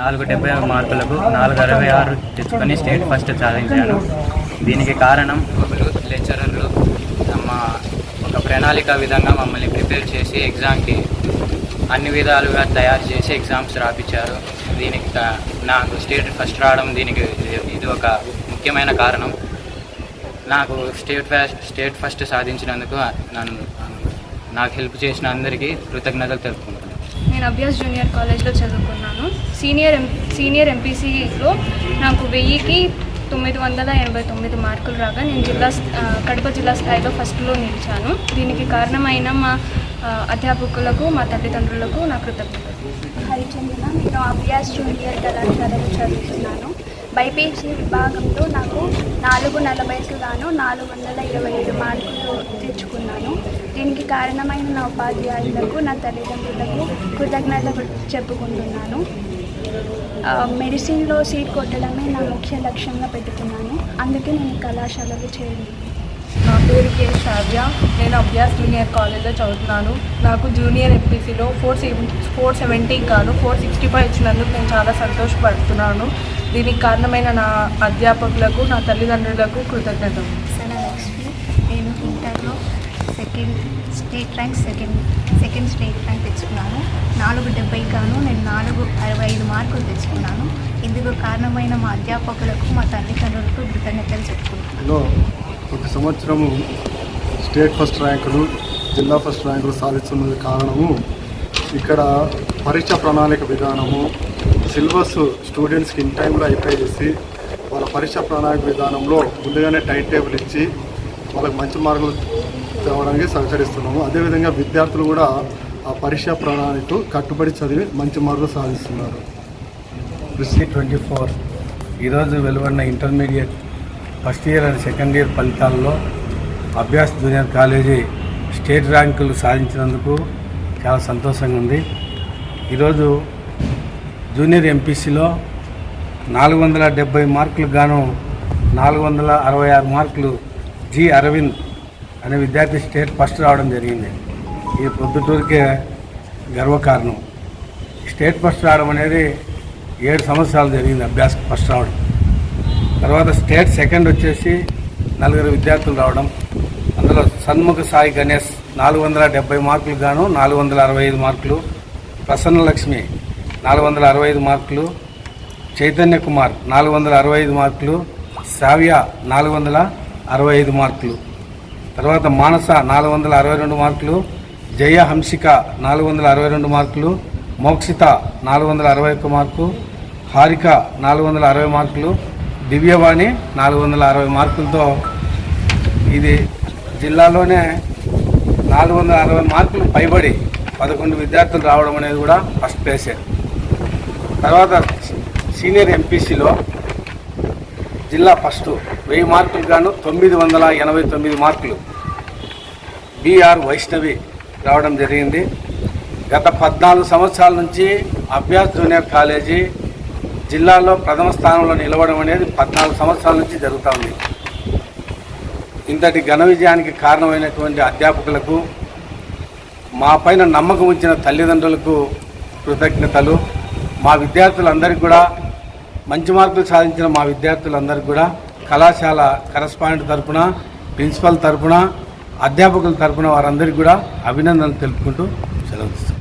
నాలుగు డెబ్బై మార్కులకు నాలుగు అరవై ఆరు తెచ్చుకొని స్టేట్ ఫస్ట్ సాధించాను దీనికి కారణం లెక్చరర్లు మా ఒక ప్రణాళిక విధంగా మమ్మల్ని ప్రిపేర్ చేసి ఎగ్జామ్కి అన్ని విధాలుగా తయారు చేసి ఎగ్జామ్స్ రాపించారు దీనికి నాకు స్టేట్ ఫస్ట్ రావడం దీనికి ఇది ఒక ముఖ్యమైన కారణం. నాకు స్టేట్ ఫస్ట్ స్టేట్ ఫస్ట్ సాధించినందుకు నన్ను నాకు హెల్ప్ చేసిన అందరికీ కృతజ్ఞతలు తెలుపుకుంటున్నాను. నేను అభ్యాస్ జూనియర్ కాలేజ్లో చదువుకున్నాను. సీనియర్ ఎం సీనియర్ ఎంపీసీలో నాకు వెయ్యికి తొమ్మిది వందల ఎనభై తొమ్మిది మార్కులు రాగా నేను జిల్లా కడప జిల్లా స్థాయిలో ఫస్ట్లో నిలిచాను. దీనికి కారణమైన మా అధ్యాపకులకు మా తల్లిదండ్రులకు నా కృతజ్ఞతలు. హరిచంద్ర నేను అభ్యాస్ జూనియర్ కళాశాలలో చదువుతున్నాను. బైపీసీ విభాగంలో నాకు నాలుగు నలభైకి గాను నాలుగు వందల ఇరవై ఏడు మార్కులు తెచ్చుకున్నాను. దీనికి కారణమైన నా ఉపాధ్యాయులకు నా తల్లిదండ్రులకు కృతజ్ఞతలు చెప్పుకుంటున్నాను. మెడిసిన్లో సీట్ కొట్టడమే నా ముఖ్య లక్ష్యంగా పెట్టుకున్నాను. అందుకే నేను ఈ కళాశాలలో నా పేరు కే. శ్రావ్య. నేను అభ్యాస్ జూనియర్ కాలేజ్లో చదువుతున్నాను. నాకు జూనియర్ ఎంపీసీలో ఫోర్ ఫోర్ సెవెంటీకి గాను ఫోర్ సిక్స్టీ ఫైవ్ ఇచ్చినందుకు నేను చాలా సంతోషపడుతున్నాను. దీనికి కారణమైన నా అధ్యాపకులకు నా తల్లిదండ్రులకు కృతజ్ఞతలు. Second state rank second second state rank తెచ్చుకున్నాను. నాలుగు డెబ్బై గాను నేను నాలుగు అరవై ఐదు మార్కులు తెచ్చుకున్నాను. ఇందుకు కారణమైన మా అధ్యాపకులకు మా తల్లిదండ్రులకు కృతజ్ఞతలు చెప్పుకుంటున్నాను. ఒక సంవత్సరము స్టేట్ ఫస్ట్ ర్యాంకులు జిల్లా ఫస్ట్ ర్యాంకులు సాధిస్తున్నది కారణము ఇక్కడ పరీక్ష ప్రణాళిక విధానము సిలబస్ స్టూడెంట్స్కి ఇన్ టైంలో అయిపోయి చేసి వాళ్ళ పరీక్ష ప్రణాళిక విధానంలో ముందుగానే టైం టేబుల్ ఇచ్చి వాళ్ళకి మంచి మార్కులు తేవడానికి సహకరిస్తున్నాము. అదేవిధంగా విద్యార్థులు కూడా ఆ పరీక్ష ప్రణాళికకు కట్టుబడి చదివి మంచి మార్కులు సాధిస్తున్నారు. కృషి ట్వంటీ ఫోర్. ఈరోజు వెలువడిన intermediate first year and second year ఫలితాల్లో అభ్యాస్ జూనియర్ కాలేజీ స్టేట్ ర్యాంకులు సాధించినందుకు చాలా సంతోషంగా ఉంది. ఈరోజు జూనియర్ ఎంపీసీలో నాలుగు వందల డెబ్బై మార్కులు గాను నాలుగు వందల అరవై ఆరు మార్కులు జి అరవింద్ అనే విద్యార్థి స్టేట్ ఫస్ట్ రావడం జరిగింది. ఈ పొద్దుటూరికే గర్వకారణం. స్టేట్ ఫస్ట్ రావడం అనేది ఏడు సంవత్సరాలు జరిగింది అభ్యాస ఫస్ట్ రావడం. తర్వాత స్టేట్ సెకండ్ వచ్చేసి నలుగురు విద్యార్థులు రావడం. అందులో సన్ముఖ సాయి గణేష్ నాలుగు వందల డెబ్బై మార్కులు గాను నాలుగు వందల అరవై ఐదు మార్కులు. ప్రసన్న లక్ష్మి నాలుగు వందల అరవై ఐదు మార్కులు. చైతన్య కుమార్ నాలుగు వందల అరవై ఐదు మార్కులు. శ్రావ్య నాలుగు వందల అరవై ఐదు మార్కులు. తర్వాత మానస నాలుగు వందల అరవై రెండు మార్కులు జయ హంసిక నాలుగు వందల అరవై రెండు మార్కులు మోక్షిత నాలుగు వందల అరవై ఒక్క మార్కు హారిక నాలుగు వందల అరవై మార్కులు దివ్యవాణి నాలుగు వందల అరవై మార్కులతో ఇది జిల్లాలోనే నాలుగు వందల అరవై మార్కులు పైబడి పదకొండు విద్యార్థులు రావడం అనేది కూడా ఫస్ట్ ప్లేసే. తర్వాత సీనియర్ ఎంపీసీలో జిల్లా ఫస్ట్ వెయ్యి మార్కులు గాను తొమ్మిది వందల ఎనభై తొమ్మిది మార్కులు. బీఆర్ వైష్ణవి రావడం జరిగింది. గత పద్నాలుగు సంవత్సరాల నుంచి అభ్యాస్ జూనియర్ కాలేజీ జిల్లాలో ప్రథమ స్థానంలో నిలవడం అనేది పద్నాలుగు సంవత్సరాల నుంచి జరుగుతూ ఉంది. ఇంతటి ఘన విజయానికి కారణమైనటువంటి అధ్యాపకులకు మా పైన నమ్మకం ఉంచిన తల్లిదండ్రులకు కృతజ్ఞతలు. మా విద్యార్థులందరికీ కూడా మంచి మార్కులు సాధించిన మా విద్యార్థులందరికీ కూడా కళాశాల కరస్పాండెంట్ తరఫున ప్రిన్సిపల్ తరపున అధ్యాపకుల తరపున వారందరికీ కూడా అభినందనలు తెలుపుకుంటూ సెలవు